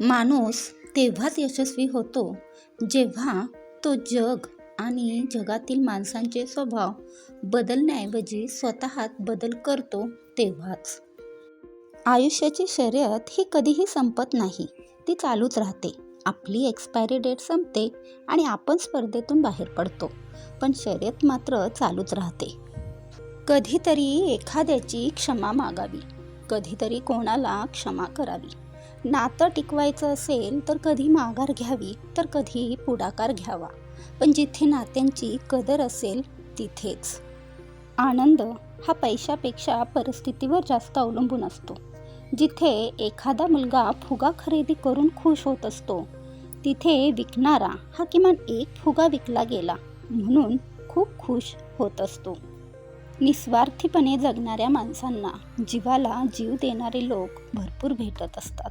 माणूस तेव्हाच यशस्वी होतो जेव्हा तो जग आणि जगातील माणसांचे स्वभाव बदलण्याऐवजी स्वतःत बदल करतो तेव्हाच. आयुष्याची शर्यत ही कधीही संपत नाही. ती चालूच राहते. आपली एक्सपायरी डेट संपते आणि आपण स्पर्धेतून बाहेर पडतो. पण शर्यत मात्र चालूच राहते. कधीतरी एखाद्याची क्षमा मागावी. कधीतरी कोणाला क्षमा करावी. नातं टिकवायचं असेल तर कधी माघार घ्यावी तर कधी पुढाकार घ्यावा. पण जिथे नात्यांची कदर असेल तिथेच. आनंद हा पैशापेक्षा परिस्थितीवर जास्त अवलंबून असतो. जिथे एखादा मुलगा फुगा खरेदी करून खुश होत असतो तिथे विकणारा हा किमान एक फुगा विकला गेला म्हणून खूप खुश होत असतो. निस्वार्थीपणे जगणाऱ्या माणसांना जीवाला जीव देणारे लोक भरपूर भेटत असतात.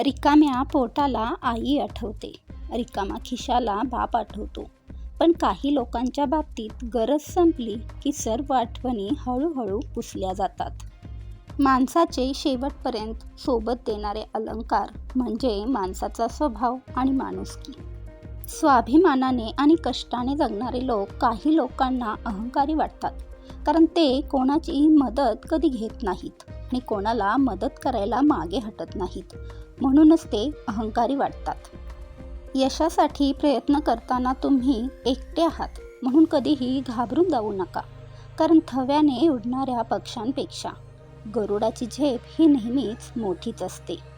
रिकाम्या पोटाला आई आठवते. रिकामा खिशाला बाप आठवतो. पण काही लोकांच्या बाबतीत गरज संपली की सर्व आठवणी हळूहळू पुसल्या जातात. माणसाचे शेवटपर्यंत सोबत देणारे अलंकार म्हणजे माणसाचा स्वभाव आणि माणुसकी. स्वाभिमानाने आणि कष्टाने जगणारे लोक काही लोकांना अहंकारी वाटतात. कारण ते कोणाची मदत कधी घेत नाहीत आणि कोणाला मदत करायला मागे हटत नाहीत. म्हणूनच ते अहंकारी वाटतात. यशासाठी प्रयत्न करताना तुम्ही एकटे आहात. म्हणून कधीही घाबरून जाऊ नका. कारण थव्याने उडणाऱ्या पक्ष्यांपेक्षा गरुडाची झेप ही नेहमीच मोठीच असते.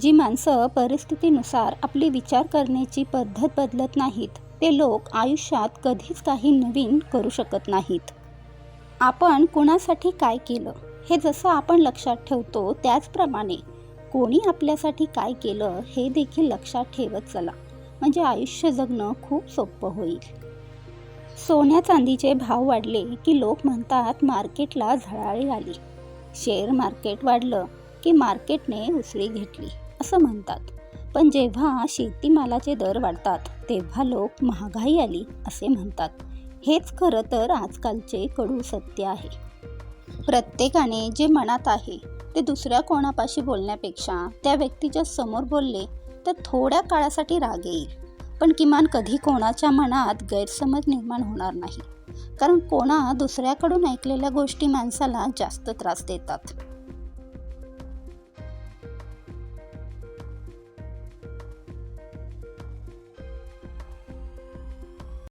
जी माणसं परिस्थितीनुसार आपली विचार करण्याची पद्धत बदलत नाहीत ते लोक आयुष्यात कधीच काही नवीन करू शकत नाहीत. आपण कुणासाठी काय केलं? हे जसं आपण लक्षात ठेवतो त्याचप्रमाणे कोणी आपल्यासाठी काय केलं हे देखील लक्षात ठेवत चला. म्हणजे आयुष्य जगणं खूप सोपं होईल. सोन्या चांदीचे भाव वाढले की लोक म्हणतात मार्केटला झळाळी आली. शेअर मार्केट वाढलं की मार्केटने उसळी घेतली. असं म्हणतात. पण जेव्हा शेतीमालाचे दर वाढतात तेव्हा लोक महागाई आली असे म्हणतात. हेच खरं तर आजकालचे कडू सत्य आहे. प्रत्येकाने जे मनात आहे ते दुसऱ्या कोणापाशी बोलण्यापेक्षा त्या व्यक्तीच्या समोर बोलले तर थोड्या काळासाठी राग येईल. पण किमान कधी कोणाच्या मनात गैरसमज निर्माण होणार नाही. कारण कोणा दुसऱ्याकडून ऐकलेल्या गोष्टी माणसाला जास्त त्रास देतात.